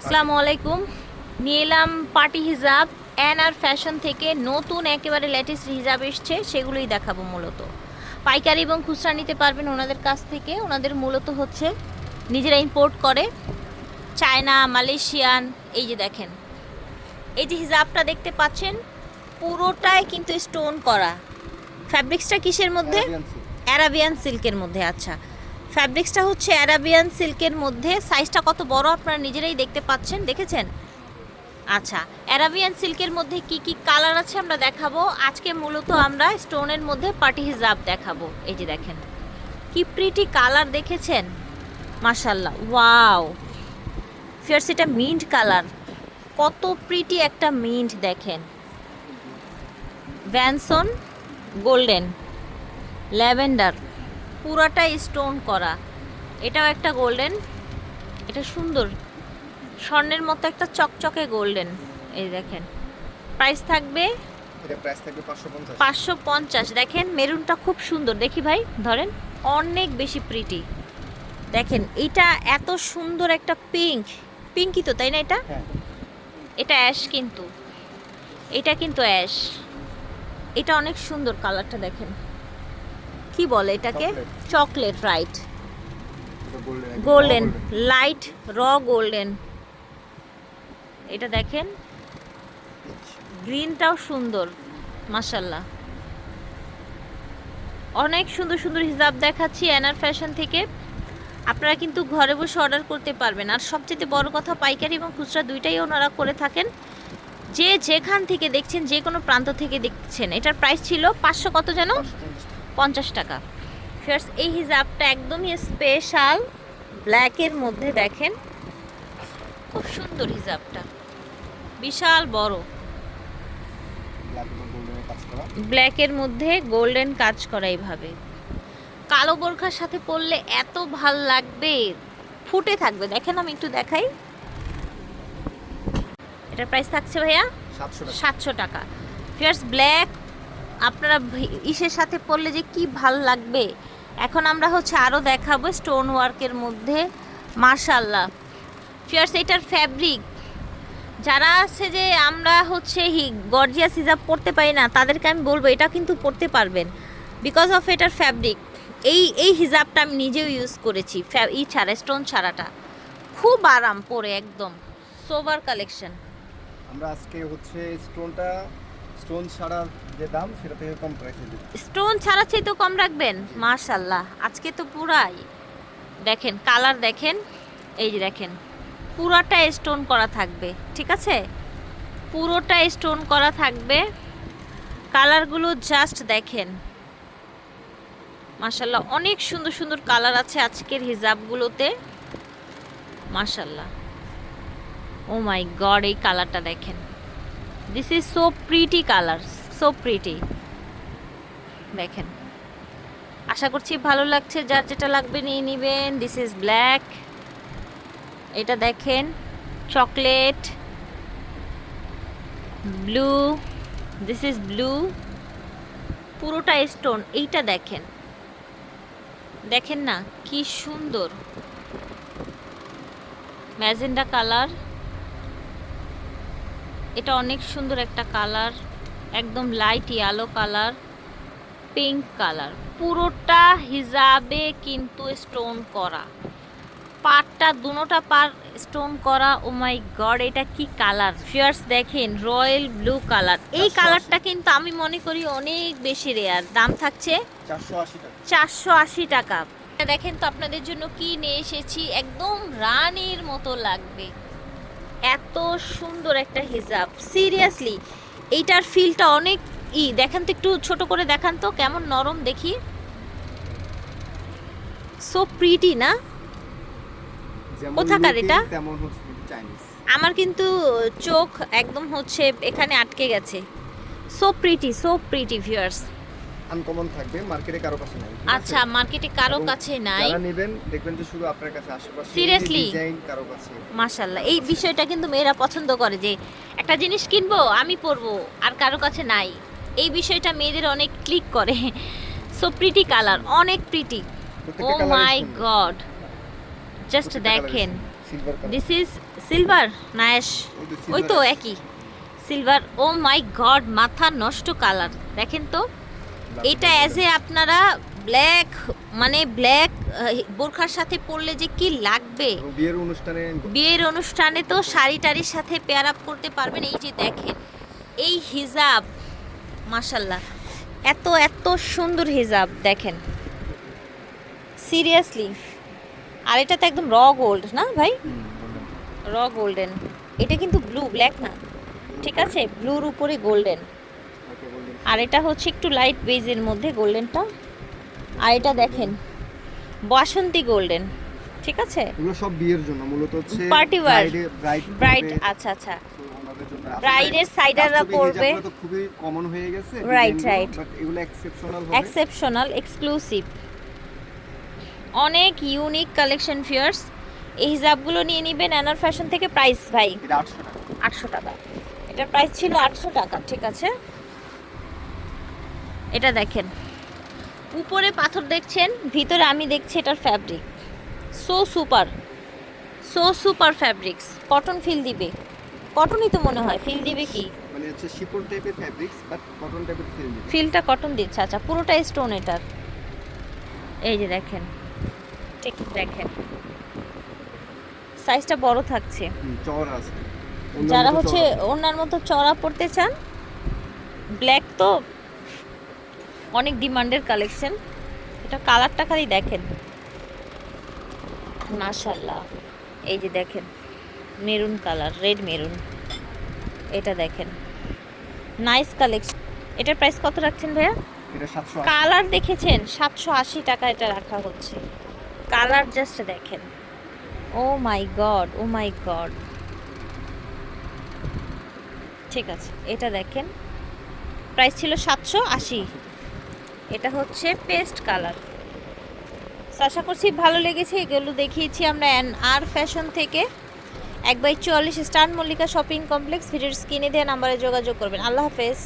আসসালামু আলাইকুম। নিয়ে এলাম পার্টি হিজাব। অ্যান আর ফ্যাশন থেকে নতুন একেবারে লেটেস্ট হিজাব এসছে সেগুলোই দেখাবো মূলত। পাইকারি এবং খুচরা নিতে পারবেন ওনাদের কাছ থেকে। ওনাদের মূলত হচ্ছে নিজেরা ইম্পোর্ট করে। চায়না মালয়েশিয়ান এই যে দেখেন। এই যে হিজাবটা দেখতে পাচ্ছেন পুরোটাই কিন্তু স্টোন করা। ফ্যাব্রিক্সটা কিসের মধ্যে? অ্যারাবিয়ান সিল্কের মধ্যে আচ্ছা। ফ্যাব্রিক্সটা হচ্ছে অ্যারাবিয়ান সিল্কের মধ্যে। সাইজটা কত বড় আপনারা নিজেরাই দেখতে পাচ্ছেন, দেখেছেন? আচ্ছা অ্যারাবিয়ান সিল্কের মধ্যে কি কি কালার আছে আমরা দেখাবো। আজকে মূলত আমরা স্টোনের মধ্যে পার্টি হিজাব দেখাবো। এই যে দেখেন, কি প্রিটি কালার দেখেছেন? মাশাল্লাহ ওয়াও! ফিয়ার্স, এটা মিন্ট কালার। কত প্রিটি একটা মিন্ট দেখেন। ভ্যানসন গোল্ডেন, ল্যাভেন্ডার। পুরাটাই স্টোন করা। এটাও একটা গোল্ডেন এটা সুন্দর। স্বর্ণের মতো একটা চকচকে গোল্ডেন এই দেখেন। প্রাইস থাকবে এটা প্রাইস থাকবে পাঁচশো পঞ্চাশ। দেখেন মেরুনটা খুব সুন্দর। দেখি ভাই ধরেন অনেক বেশি প্রিটি দেখেন এটা এত সুন্দর একটা পিঙ্ক পিঙ্কই তো তাই না এটা? হ্যাঁ। এটা অ্যাশ কিন্তু। এটা কিন্তু অ্যাশ এটা অনেক সুন্দর কালারটা দেখেন। কি বলে এটাকে? চকলেট রাইট গোল্ডেন লাইট র গোল্ডেন এটা দেখেন? গ্রিনটাও সুন্দর মাশাল্লাহ অনেক সুন্দর সুন্দর হিসাব দেখাচ্ছি এনার ফ্যাশন থেকে। আপনারা কিন্তু ঘরে বসে অর্ডার করতে পারবেন। আর সবচেয়ে বড় কথা পাইকারি এবং খুচরা দুইটাই ওনারা করে থাকেন। যে যেখান থেকে দেখছেন যে কোনো প্রান্ত থেকে দেখছেন এটার প্রাইস ছিল পাঁচশো কত যেন? পঞ্চাশ টাকা। ফিয়ার্স এই হিজাবটা একদমই স্পেশাল ব্ল্যাকের মধ্যে দেখেন। খুব সুন্দর হিজাবটা। বিশাল বড়। ব্ল্যাকের মধ্যে গোল্ডেন কাজ করা এইভাবে। কালো বোরখার সাথে পরলে এত ভালো লাগবে। ফুটে থাকবে। দেখেন আমি একটু দেখাই। এটার প্রাইস থাকছে ভাইয়া সাতশো টাকা। ফিয়ার্স ব্ল্যাক আপনারা ইসের সাথে পড়লে যে কি ভালো লাগবে? এখন আমরা হচ্ছে আরও দেখাবো স্টোন ওয়ার্কের মধ্যে। মার্শাল্লাহ ফিয়ার্স, এটার ফ্যাব্রিক। যারা আছে যে আমরা হচ্ছে হি গর্জিয়াস হিজাব পরতে পারি না, তাদেরকে আমি বলব এটা কিন্তু পরতে পারবেন। বিকজ অফ এটার ফ্যাব্রিক। এই এই হিজাবটা আমি নিজেও ইউজ করেছি ই ছাড়া, স্টোন ছাড়াটা। খুব আরাম পরে একদম। সোভার কালেকশন। আমরা আজকে হচ্ছে স্টোনটা স্টোন ছাড়া যে দাম, সেটা থেকে কম প্রাইসে স্টোন ছাড়া তো কম রাখবেন মাশাল্লাহ আজকে তো পুরাই, দেখেন, কালার দেখেন, এই যে দেখেন, পুরোটা স্টোন করা থাকবে, ঠিক আছে? পুরোটা স্টোন করা থাকবে, কালারগুলো জাস্ট দেখেন। মাশাল্লাহ অনেক সুন্দর সুন্দর কালার আছে আজকের হিজাবগুলোতে। মাশাল্লাহ ও মাই গড এই কালারটা দেখেন। This is so pretty colour so pretty দেখেন। আশা করছি ভালো লাগছে, যার যেটা লাগবে নিয়ে নেবেন। দিস ইজ ব্ল্যাক এটা দেখেন chocolate blue this is blue পুরোটা স্টোন এইটা দেখেন। দেখেন না, কি সুন্দর। ম্যাজেন্ডা কালার এটা অনেক সুন্দর একটা কালার একদম light yellow colour pink colour. পুরোটা হিজাবে কিন্তু স্টোন করা। পাটটা দুনোটা পার স্টোন করা ও মাই গড এটা কি কালার? ফিয়ার্স দেখেন রয়্যাল ব্লু কালার। এই কালারটা কিন্তু আমি মনে করি অনেক বেশি রেয়ার দাম থাকছে চারশো আশি টাকা। দেখেন তো আপনাদের জন্য কি নিয়ে এসেছি? একদম রানের মতো লাগবে। এত সুন্দর একটা হিজাব। সিরিয়াসলি এইটার ফিলটা অনেক ই। দেখেন তো একটু ছোট করে দেখান তো কেমন নরম দেখি। সো প্রিটি না? কোথাকার এটা? আমার কিন্তু চোখ একদম হচ্ছে এখানে আটকে গেছে। So pretty so pretty viewers uncommon থাকবে মার্কেটে কারও কাছে নাই। আচ্ছা মার্কেটে কারও কাছে নাই। যারা নেবেন দেখবেন যে শুধু আপনার কাছে আশেপাশে Seriously? ডিজাইন কারও কাছে মাশাল্লাহ এই বিষয়টা কিন্তু মেয়েরা পছন্দ করে যে একটা জিনিস কিনবো আমি পরবো আর কারও কাছে নাই। এই বিষয়টা মেয়েদের অনেক ক্লিক করে। সো প্রিটি কালার অনেক pretty oh my God just দেখেন। দিস ইজ সিলভার না অ্যাশ ওই তো একই। সিলভার ও মাই গড মাথা নষ্ট কালার দেখেন তো। এটা অ্যাজ এ আপনারা ব্ল্যাক মানে ব্ল্যাক বোরখার সাথে পরলে যে কি লাগবে? বিয়ের অনুষ্ঠানে বিয়ের অনুষ্ঠানে তো শাড়ি টাড়ির সাথে পেয়ার আপ করতে পারবেন। এই যে দেখেন এই হিজাব মাশাল্লাহ এত এত সুন্দর হিজাব দেখেন। সিরিয়াসলি আর এটা তো একদম র গোল্ড না ভাই? র গোল্ডেন এটা কিন্তু ব্লু ব্ল্যাক না। ঠিক আছে? ব্লুর উপরে গোল্ডেন। আর এটা হচ্ছে একটু লাইট বেজের মধ্যে গোল্ডেনটা। আর এটা দেখেন বাসন্তী গোল্ডেন ঠিক আছে? এগুলো সব বিয়ের জন্য মূলত হচ্ছে wear. ব্রাইড ব্রাইট আচ্ছা আচ্ছা। ব্রাইডের সাইডাররা পরবে। তো খুবই কমন হয়ে গেছে right. বাট এগুলো এক্সেপশনাল হবে। এক্সেপশনাল এক্সক্লুসিভ অনেক ইউনিক কালেকশন ফিয়ার্স এই হিজাবগুলো নিয়ে নেবেন অ্যানার ফ্যাশন থেকে প্রাইস ভাই। এটা 800 টাকা। আটশো টাকা। এটার প্রাইস ছিল আটশো টাকা ঠিক আছে? এটা দেখেন। উপরে পাথর দেখছেন ভিতরে আমি দেখছি এটার fabric so super so super fabrics cotton feel দিবে। কটনই তো মনে হয় ফিল দিবে কি? মানে হচ্ছে শিপন টাইপের ফ্যাব্রিক্স বাট কটন টাইপের ফিল দিবে। ফিলটা কটন দিচ্ছে আচ্ছা পুরোটাই স্টোন এটার। এই যে দেখেন ঠিক দেখেন। সাইজটা বড় থাকছে। চওড়া আছে। যারা হচ্ছে ওনার মতো চড়া পড়তে চান ব্ল্যাক তো অনেক ডিমান্ডের কালেকশন। এটা কালারটা খালি দেখেন। মাশাল্লাহ এই যে দেখেন মেরুন কালার রেড মেরুন। এটা দেখেন। Nice collection. এটার প্রাইস কত রাখছেন ভাইয়া? কালার দেখেছেন সাতশো আশি টাকা এটা রাখা হচ্ছে। কালার জাস্ট দেখেন। Oh my God oh my God. ঠিক আছে এটা দেখেন। প্রাইস ছিল সাতশো আশি। এটা হচ্ছে পেস্ট কালার। আশা করছি ভালো লেগেছে, এগুলো দেখিয়েছি আমরা আর ফ্যাশন থেকে। এক বাই চুয়াল্লিশ স্টার মল্লিকা শপিং কমপ্লেক্স, ভিডিওর স্ক্রিনে দেওয়া নাম্বারে যোগাযোগ করবেন। আল্লাহ হাফেজ।